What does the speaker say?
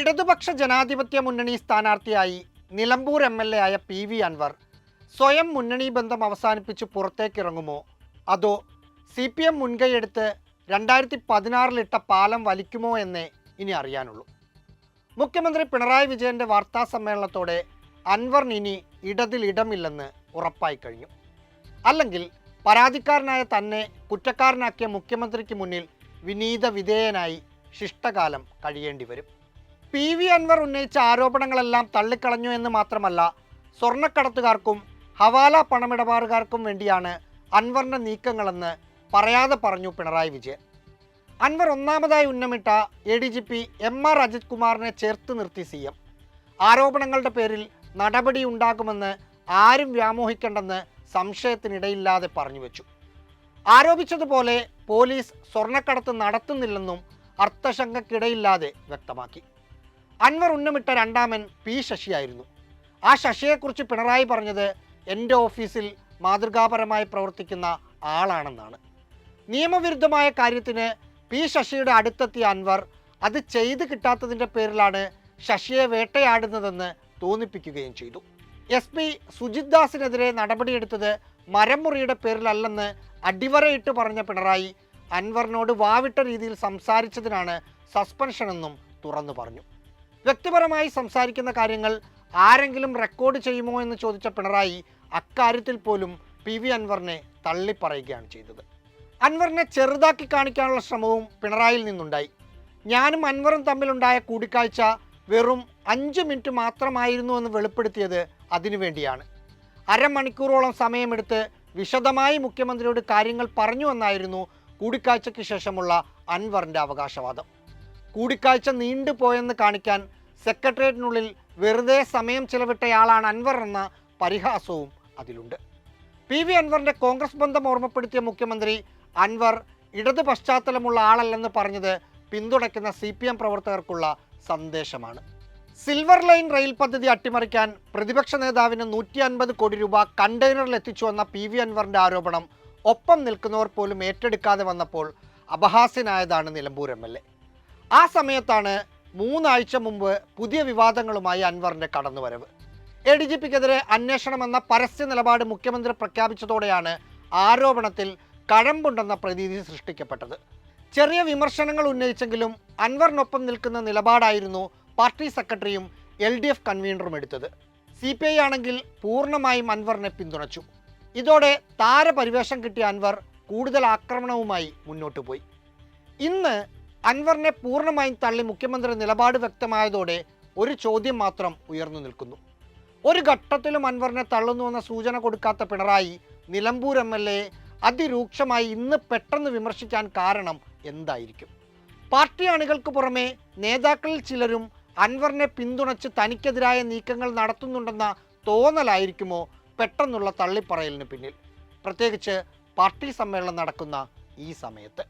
ഇടതുപക്ഷ ജനാധിപത്യ മുന്നണി സ്ഥാനാർത്ഥിയായി നിലമ്പൂർ എം എൽ എ ആയ പി വി അൻവർ സ്വയം മുന്നണി ബന്ധം അവസാനിപ്പിച്ച് പുറത്തേക്കിറങ്ങുമോ? അതോ സി പി എം മുൻകൈയെടുത്ത് രണ്ടായിരത്തി പതിനാറിലിട്ട പാലം വലിക്കുമോ എന്നേ ഇനി അറിയാനുള്ളൂ. മുഖ്യമന്ത്രി പിണറായി വിജയന്റെ വാർത്താ സമ്മേളനത്തോടെ അൻവർ ഇനി ഇടതിൽ ഇടമില്ലെന്ന് ഉറപ്പായി കഴിഞ്ഞു. അല്ലെങ്കിൽ പരാതിക്കാരനായ തന്നെ കുറ്റക്കാരനാക്കിയ മുഖ്യമന്ത്രിക്ക് മുന്നിൽ വിനീത വിധേയനായി ശിഷ്ടകാലം കഴിയേണ്ടി വരും. പി വി അൻവർ ഉന്നയിച്ച ആരോപണങ്ങളെല്ലാം തള്ളിക്കളഞ്ഞു എന്ന് മാത്രമല്ല സ്വർണക്കടത്തുകാർക്കും ഹവാല പണമിടപാടുകാർക്കും വേണ്ടിയാണ് അൻവറിന്റെ നീക്കങ്ങളെന്ന് പറയാതെ പറഞ്ഞു പിണറായി വിജയൻ. അൻവർ ഒന്നാമതായി ഉന്നമിട്ട A D G P M R Ajith കുമാറിനെ ചേർത്ത് നിർത്തി സി എം. ആരോപണങ്ങളുടെ പേരിൽ നടപടി ഉണ്ടാകുമെന്ന് ആരും വ്യാമോഹിക്കേണ്ടെന്ന് സംശയത്തിനിടയില്ലാതെ പറഞ്ഞു വെച്ചു. ആരോപിച്ചതുപോലെ പോലീസ് സ്വർണക്കടത്ത് നടത്തുന്നില്ലെന്നും അർത്ഥശങ്കക്കിടയില്ലാതെ വ്യക്തമാക്കി. അൻവർ ഉന്നമിട്ട രണ്ടാമൻ പി ശശിയായിരുന്നു. ആ ശശിയെക്കുറിച്ച് പിണറായി പറഞ്ഞത് എന്റെ ഓഫീസിൽ മാതൃകാപരമായി പ്രവർത്തിക്കുന്ന ആളാണെന്നാണ്. നിയമവിരുദ്ധമായ കാര്യത്തിന് പി ശശിയുടെ അടുത്തെത്തിയ അൻവർ അത് ചെയ്ത് കിട്ടാത്തതിന്റെ പേരിലാണ് ശശിയെ വേട്ടയാടുന്നതെന്ന് തോന്നിപ്പിക്കുകയും ചെയ്തു. എസ് പി സുജിത് ദാസിനെതിരെ നടപടിയെടുത്തത് മരമുറിയുടെ പേരിലല്ലെന്ന് അടിവരയിട്ട് പറഞ്ഞ പിണറായി അൻവറിനോട് വാവിട്ട രീതിയിൽ സംസാരിച്ചതിനാണ് സസ്പെൻഷനെന്നും തുറന്നു പറഞ്ഞു. വ്യക്തിപരമായി സംസാരിക്കുന്ന കാര്യങ്ങൾ ആരെങ്കിലും റെക്കോർഡ് ചെയ്യുമോ എന്ന് ചോദിച്ച പിണറായി അക്കാര്യത്തിൽ പോലും പി വി അൻവറിനെ തള്ളിപ്പറയുകയാണ് ചെയ്തത്. അൻവറിനെ ചെറുതാക്കി കാണിക്കാനുള്ള ശ്രമവും പിണറായിയിൽ നിന്നുണ്ടായി. ഞാനും അൻവറും തമ്മിലുണ്ടായ കൂടിക്കാഴ്ച വെറും അഞ്ച് മിനിറ്റ് മാത്രമായിരുന്നു എന്ന് വെളിപ്പെടുത്തിയത് അതിനുവേണ്ടിയാണ് അരമണിക്കൂറോളം സമയമെടുത്ത് വിശദമായി മുഖ്യമന്ത്രിയോട് കാര്യങ്ങൾ പറഞ്ഞു എന്നായിരുന്നു കൂടിക്കാഴ്ചയ്ക്ക് ശേഷമുള്ള അൻവറിന്റെ അവകാശവാദം. കൂടിക്കാഴ്ച നീണ്ടുപോയെന്ന് കാണിക്കാൻ സെക്രട്ടേറിയറ്റിനുള്ളിൽ വെറുതെ സമയം ചിലവിട്ടയാളാണ് അൻവർ എന്ന പരിഹാസവും അതിലുണ്ട്. പി വി അൻവറിന്റെ കോൺഗ്രസ് ബന്ധം ഓർമ്മപ്പെടുത്തിയ മുഖ്യമന്ത്രി അൻവർ ഇടത് പശ്ചാത്തലമുള്ള ആളല്ലെന്ന് പറഞ്ഞത് പിന്തുണയ്ക്കുന്ന സി പി എം പ്രവർത്തകർക്കുള്ള സന്ദേശമാണ്. സിൽവർ ലൈൻ റെയിൽ പദ്ധതി അട്ടിമറിക്കാൻ പ്രതിപക്ഷ നേതാവിന് നൂറ്റി അൻപത് കോടി രൂപ കണ്ടെയ്നറിൽ എത്തിച്ചു വന്ന പി വി അൻവറിന്റെ ആരോപണം ഒപ്പം നിൽക്കുന്നവർ പോലും ഏറ്റെടുക്കാതെ വന്നപ്പോൾ അപഹാസ്യനായതാണ് നിലമ്പൂർ എം എൽ എ. ആ സമയത്താണ് മൂന്നാഴ്ച മുമ്പ് പുതിയ വിവാദങ്ങളുമായി അൻവറിന്റെ കടന്നുവരവ്. എ ഡി ജി പിക്കെതിരെ അന്വേഷണമെന്ന പരസ്യ നിലപാട് മുഖ്യമന്ത്രി പ്രഖ്യാപിച്ചതോടെയാണ് ആരോപണത്തിൽ കഴമ്പുണ്ടെന്ന പ്രതീതി സൃഷ്ടിക്കപ്പെട്ടത്. ചെറിയ വിമർശനങ്ങൾ ഉന്നയിച്ചെങ്കിലും അൻവറിനൊപ്പം നിൽക്കുന്ന നിലപാടായിരുന്നു പാർട്ടി സെക്രട്ടറിയും എൽ ഡി എഫ് കൺവീനറും എടുത്തത്. സി പി ഐ ആണെങ്കിൽ പൂർണമായും അൻവറിനെ പിന്തുണച്ചു. ഇതോടെ താരപരിവേഷം കിട്ടിയ അൻവർ കൂടുതൽ ആക്രമണവുമായി മുന്നോട്ട് പോയി ഇന്ന് അൻവറിനെ പൂർണമായും തള്ളി മുഖ്യമന്ത്രി നിലപാട് വ്യക്തമായതോടെ ഒരു ചോദ്യം മാത്രം ഉയർന്നു നിൽക്കുന്നു. ഒരു ഘട്ടത്തിലും അൻവറിനെ തള്ളുന്നുവെന്ന സൂചന കൊടുക്കാത്ത Pinarayi Nilambur M L A അതിരൂക്ഷമായി ഇന്ന് പെട്ടെന്ന് വിമർശിക്കാൻ കാരണം എന്തായിരിക്കും? പാർട്ടി അണികൾക്ക് പുറമെ നേതാക്കളിൽ ചിലരും അൻവറിനെ പിന്തുണച്ച് തനിക്കെതിരായ നീക്കങ്ങൾ നടത്തുന്നുണ്ടെന്ന തോന്നലായിരിക്കുമോ പെട്ടെന്നുള്ള തള്ളിപ്പറയലിന് പിന്നിൽ? പ്രത്യേകിച്ച് പാർട്ടി സമ്മേളനം നടക്കുന്ന ഈ സമയത്ത്.